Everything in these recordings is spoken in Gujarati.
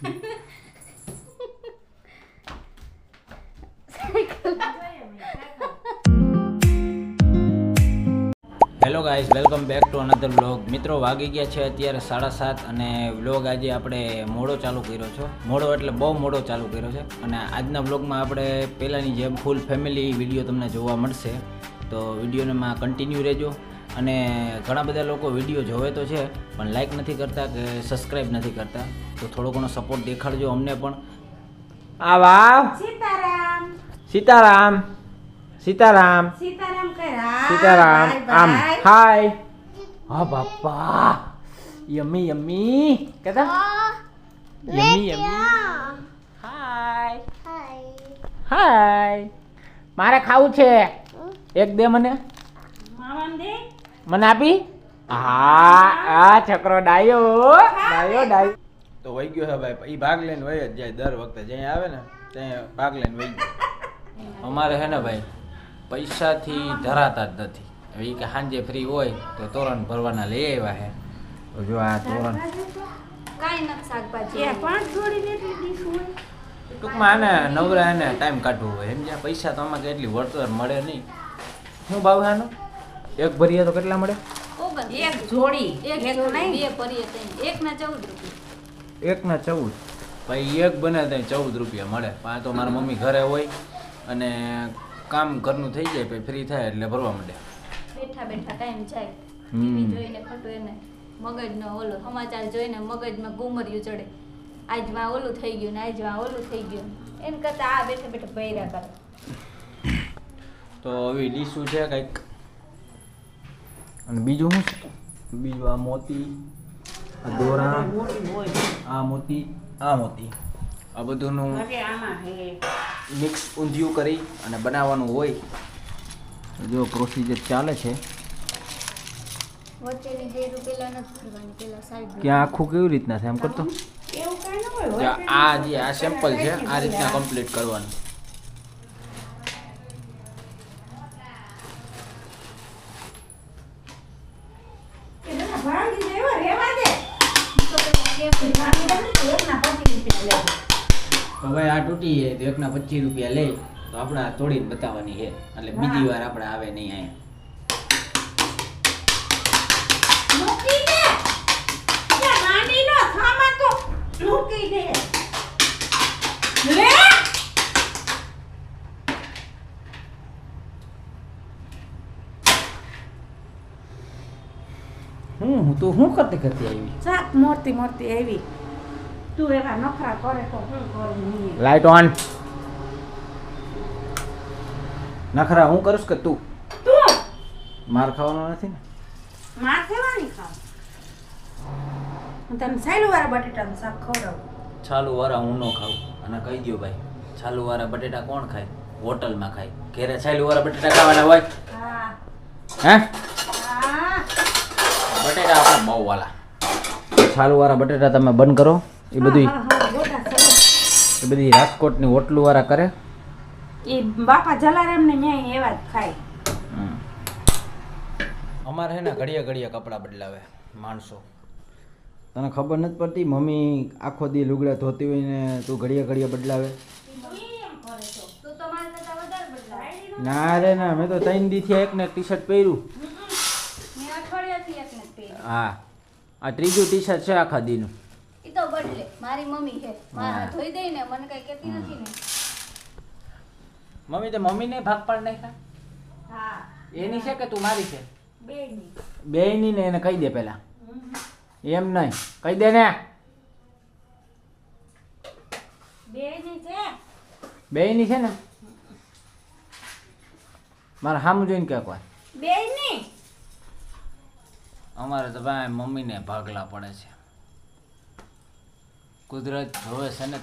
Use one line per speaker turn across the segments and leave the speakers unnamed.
Hello guys welcome back to another vlog. મિત્રો, વાગી ગયા છે અત્યારે સાડા સાત અને વ્લોગ આજે આપણે મોડો ચાલુ કર્યો છે. મોડો એટલે બહુ મોડો ચાલુ કર્યો છે. અને આજના વ્લોગમાં આપણે પહેલાંની જેમ ફૂલ ફેમિલી વીડિયો તમને જોવા મળશે. તો વિડીયોને માં કન્ટિન્યુ રહેજો. અને ઘણા બધા લોકો વીડિયો જોવે તો છે પણ લાઈક નથી કરતા કે સબસ્ક્રાઈબ નથી કરતા. તો થોડો ઘણો સપોર્ટ દેખાડજો અમને પણ. આવા
સીતારામ.
સીતારામ. સીતારામ.
સીતારામ
સીતારામ. આમ. હાય હા બાપા. યમી યમી. કહેતા યમી યમી. હાય હાય મારે ખાવું છે. એક દે મને. મને આપી? હા. આ છકરો ડાયો ડાયો ડાયો. તો વહી ગયો છે ભાઈ. એ ભાગ લઈને વહી જ જાય દર વખતે. જ્યાં આવે ને ત્યાં ભાગ લઈને વહી ગયો. અમારે હે ને ભાઈ પૈસાથી ધરાતા જ નથી. હવે એ કે સાંજે ફ્રી હોય તો તોરણ ભરવાના લઈ આવ્યા હે તો જો આ તોરણ.
કાંઈ નથી શાકભાજી.
એ પણ થોડી એટલી ડીશ હોય.
ટૂંકમાં આને નવરા એને ટાઈમ કાઢવો હોય. એમ જ્યાં પૈસા તો આમાં કેટલી વળતર મળે નહીં. શું ભાવ આનો? એક ભરીએ તો કેટલા મળે?
એક જોડી.
એક
એક નહીં.
બે ભરીએ એક ના ચૌદ રૂપિયા.
એકના ચૌદ. ભાઈ એક બને ત્યાં ચૌદ રૂપિયા મળે. પાંચ તો મારા મમ્મી ઘરે હોય અને કામ ઘરનું થઈ જાય પછી ફ્રી થાય એટલે ભરવા માંડે.
બેઠા બેઠા ટાઈમ જાય. ટીવી જોઈને ખોટું એને મગજનો ઓલો સમાચાર જોઈને મગજમાં ગુમર્યું ચડે. આજમાં ઓલું થઈ ગયું ને આજમાં ઓલું થઈ ગયું. એને કરતા આ બેઠે બેઠે ભૈરા કરે.
તો હવે ડીશું છે કંઈક? અને બીજું શું છે? બીજું આ મોતી આ દોરા આ મોતી આ મોતી. આ બધુંનું મિક્સ ઊંધિયું કરી અને બનાવવાનું હોય. જો પ્રોસીજર ચાલે છે.
વચ્ચેની જે પેલા નથી કરવાની પેલા સાઈડ
ક્યાં આખું કેવી રીતના છે? એમ કરતો?
એવું કાંઈ ન હોય.
જો આ જે આ સેમ્પલ છે આ રીતના કમ્પ્લીટ કરવાનું
એ બધા ભાંગી જાય હો, રહેવા દે ભાંગી જાય ને તો એકના પચીસ રૂપિયા લેજો.
તો ભાઈ આ તૂટી જાય તો એકના પચીસ રૂપિયા લે તો આપણે આ તોડીને બતાવવાની છે. એટલે બીજી વાર આપણે આવે નહીં અહીંયા.
તો
હું હું તો શું કરતી કરતી આવી?
શાક મોરતી મોરતી આવી. તું એવા નખરા કરે તો હું કરું
લાઈટ ઓન નખરા હું કરીશ કે તું
તું
માર ખાવાનો નથી ને
માર ખાવાની ખાવ હું તને સાયલું વાળા બટેટાનું શાક ખવડાવું
છાલુ વાળા હું ન ખાઉં અને કહી દો ભાઈ છાલુ વાળા બટેટા કોણ ખાય હોટલમાં ખાય ઘેરે છાલુ વાળા બટેટા ખાવાના હોય
હે
હા બટેટા આપણે બહુ વાલા છાલુ વાળા બટેટા તમે બંધ કરો એ બધી. એ બધી રાજકોટની હોટલું વાળા કરે?
એ બાપા જલારામ ને ન્યાય એવા જ ખાય.
અમારે હે ને ઘડીએ ઘડીએ કપડાં બદલાવે માણસો. તને ખબર નથી પડતી મમ્મી આખો દી લુગડા ધોતી હોય ને તું ઘડીએ ઘડીએ બદલાવે?
તો તમારે કરતા વધારે બદલાય
ના રે ના મેં તો ત્રણ દીથી એક ને ટી શર્ટ પહેર્યું. હા. આ ત્રીજું ટી શર્ટ છે આખા દીનું.
તો બદલે. મારી મમ્મી છે. મારા ધોઈ દે ને મને કઈ કહેતી નથી ને.
મમ્મી તો મમ્મીને ભાગ પાડ નાખ્યા?
હા.
એની છે કે તું મારી છે?
બેયની.
બેયની ને એને કહી દે પહેલા. એમ નહીં. કહી દે ને.
બેયની છે?
છે ને? મારે સામું જોઈને કે કોઈ.
બેયની?
અમારે તો ભાઈ મમ્મીને ભાગલા પડે છે. કુદરત જોવે છે ને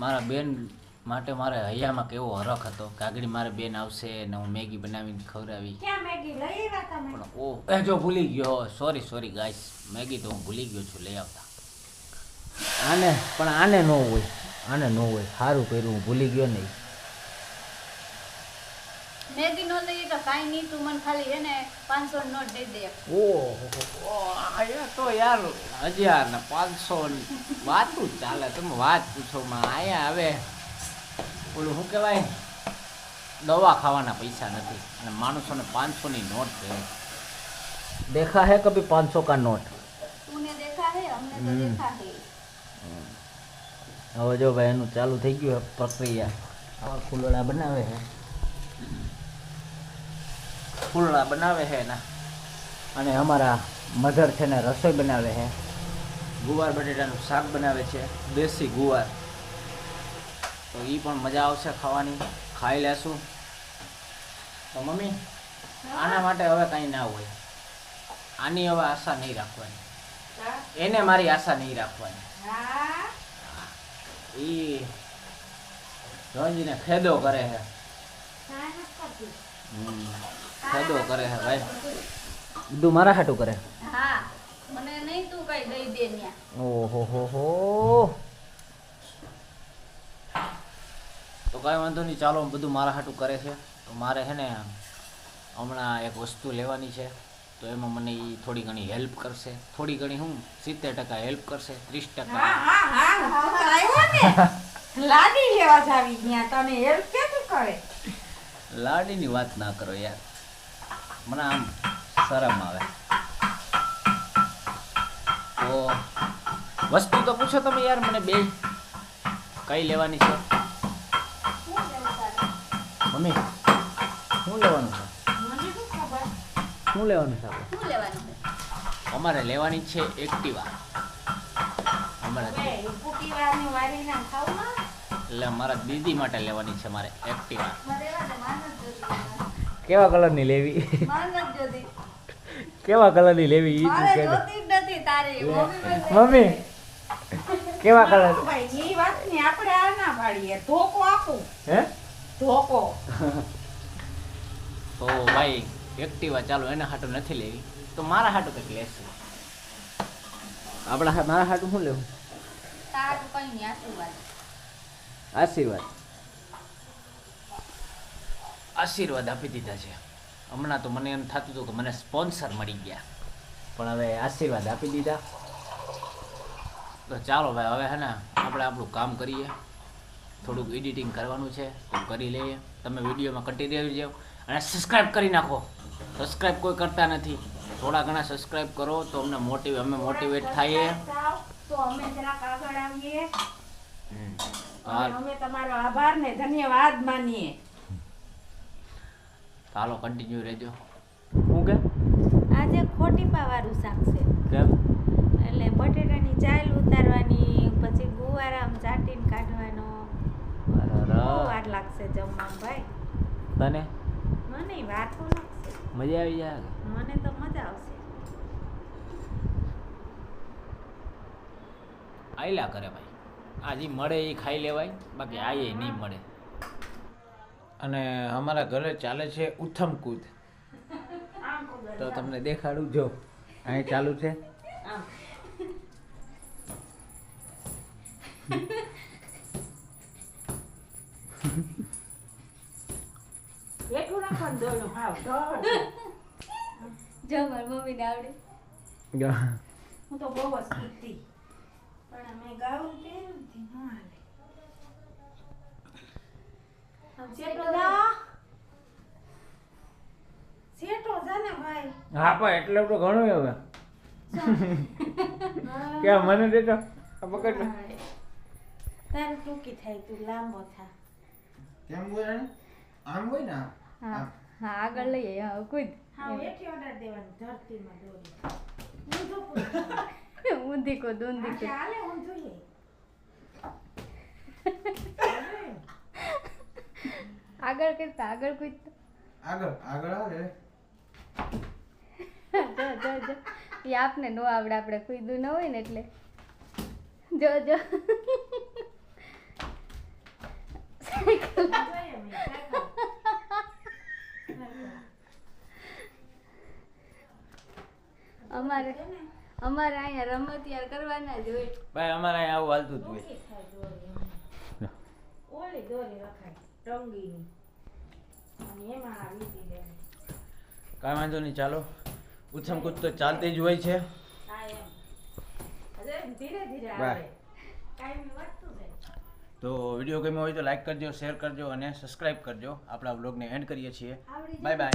મારા બેન માટે મારે હૈયામાં કેવો હરખ હતો કાગડી મારે બેન આવશે ને હું મેગી બનાવીને ખવડાવી. પણ ઓ એ જો ભૂલી ગયો સોરી સોરી ગાઈસ મેગી તો હું ભૂલી ગયો છું લઈ આવતા. આને પણ આને ન હોય આને ન હોય સારું કર્યું હું ભૂલી ગયો નહીં.
મેં કી નો લઈએ તો કાંઈ નહીં તું મને ખાલી એને ને પાંચસો નોટ દઈ દે.
ઓહો આયા તો યાર હજાર ને પાંચસો વાતું ચાલે? તમે વાત પૂછો માં આયા હવે ઓલું શું કહેવાય? દવા ખાવાના પૈસા નથી અને માણસોને પાંચસોની નોટ દે દેખા હે કભી પાંચસો કા નોટ?
તુને દેખા હે અમને તો
હમ.
દેખા
હવે જો ભાઈ એનું ચાલુ થઈ ગયું પ્રક્રિયા. આવા ફૂલડા બનાવે છે. ફૂલડા બનાવે છે એના. અને અમારા મધર છે ને રસોઈ બનાવે છે. ગુવાર બટેટાનું શાક બનાવે છે દેશી ગુવાર. તો એ પણ મજા આવશે ખાવાની. ખાઈ લેશું. તો મમ્મી આના માટે હવે કાંઈ ના હોય. આની હવે આશા નહીં રાખવાની. એને મારી આશા નહીં રાખવાની. એ રોજીને ખેદો કરે છે. હમ, ખેદો કરે હે ભાઈ. બધું મારા હાટું કરે.
હા મને નહીં તું કઈ દઈ દે ન્યા.
ઓહો હો હો તો કાંઈ વાંધો નહીં ચાલો બધું મારા હાટું કરે છે. તો મારે છે ને હમણાં એક વસ્તુ લેવાની છે. તો એમાં મને એ થોડી ઘણી હેલ્પ કરશે. થોડી ઘણી હું સિત્તેર ટકા હેલ્પ કરશે ત્રીસ ટકા.
હા હા તું આવ્યો ને. લાડી લેવા જાવી ત્યાં તને હેલ્પ કેતું કરે?
લાડીની વાત ના કરો યાર. મને આમ શરમ આવે. તો વસ્તુ તો પૂછો તમે યાર મને બે. કઈ લેવાની છે? મમ્મી શું લેવાનું છે?
શું
લેવાનું છે અમારે લેવાની છે એક્ટિવા. અમારા એટલે મારા દીદી માટે લેવાની છે મારે એક્ટિવા
મારે એવા છે, માન જ જોતી
કેવા કલરની લેવી? કેવા કલરની લેવી ઈ
મારે જોતી જ નથી તારી મમ્મી
કેવા કલર?
ભાઈ વાત વાતની આપણે આ ના પાડીએ. ધોકો આપું.
હે?
ધોકો.
તો ભાઈ એક્ટિવા ચાલો એના હાટું નથી લેવી. તો મારા હાટું કંઈક લેશે. આપણા મારા હાટું શું લેવું?
તારું કઈ નહીં આશીર્વાદ.
આશીર્વાદ. આશીર્વાદ આપી દીધા છે. હમણાં તો મને એમ થતું હતું કે મને સ્પોન્સર મળી ગયા. પણ હવે આશીર્વાદ આપી દીધા. તો ચાલો ભાઈ હવે હે ને આપણે આપણું કામ કરીએ. થોડુંક એડિટિંગ કરવાનું છે તો કરી લઈએ. તમે વિડીયોમાં કન્ટિન્યુ રહેજો અને સબસ્ક્રાઈબ કરી નાખો. સબસ્ક્રાઈબ કોઈ કરતા નથી. થોડા ઘણા સબસ્ક્રાઈબ કરો તો અમને મોટિવ અમે મોટિવેટ થઈએ.
તો અમે જરાક આગળ આવીએ.
હમ.
અમે તમારો આભાર ને ધન્યવાદ માનીએ.
ચાલો કન્ટિન્યુ રહેજો. શું કે
આજે ખોટી પાવાળું શાક છે.
કેમ?
એટલે બટેટાની ચાલ ઉતારવાની પછી ગુવારામ ચાટીને કાઢવાનો. વાર લાગશે જમવામાં ભાઈ.
તને?
મને વાર તો લાગશે.
મજા આવી જાય.
મને તો મજા આવશે.
આયલા કરે ભાઈ. આજે મળે એ ખાઈ લેવાય. બાકી આ એ નહીં મળે. અને અમારા ઘરે ચાલે છે ઉથમ કૂદ. તો તમને દેખાડું જો. અહીં ચાલુ છે.
જો મારી મમ્મીને આવડે.
હું તો બહુ જ પણ અમે ગાવું પહેર્યું નથી ન હાલે આમ શેઠો જા શેઠો જા ને ભાઈ
હા પણ એટલે તો ઘણું હવે.
હા.
કે મને દેતો આ પકડ
તાર ટૂંકી થાય તું લાંબો થા.
કેમ હોય આમ હોય ને
હા હા આગળ લઈએ હા કુદ.
હા હેઠી ઓર્ડર દેવાની ધરતીમાં દોરી. ઊંધી કો
ઊંધી
કો
ચાલે
હાલે ઊંધું.
આગળ કરતા આગળ કૂદતા.
આગળ આગળ આવે.
જો જો જો. એ આપને નો આવડે આપણે કૂદવું ન હોય ને એટલે. જો જો. અમારે અમારે અહીંયા રમત યાર કરવાના જ હોય.
ભાઈ અમારે અહીંયા આવું હાલતું જ હોય.
ઓલી દોરી રખાય. ટંગીની અને એમાં આ વીટી લેવાની.
કાંઈ વાંધો નહીં ચાલો. ઉત્સમ કૂદ તો ચાલતી જ હોય છે.
હા એમ. હવે ધીરે ધીરે
બાય.
આવે. કાયમી વધતું જાય.
તો વીડિયો ગમ્યો હોય તો લાઈક કરજો શેર કરજો અને સબસ્ક્રાઈબ કરજો. આપણા બ્લોગને એન્ડ કરીએ છીએ. Bye bye.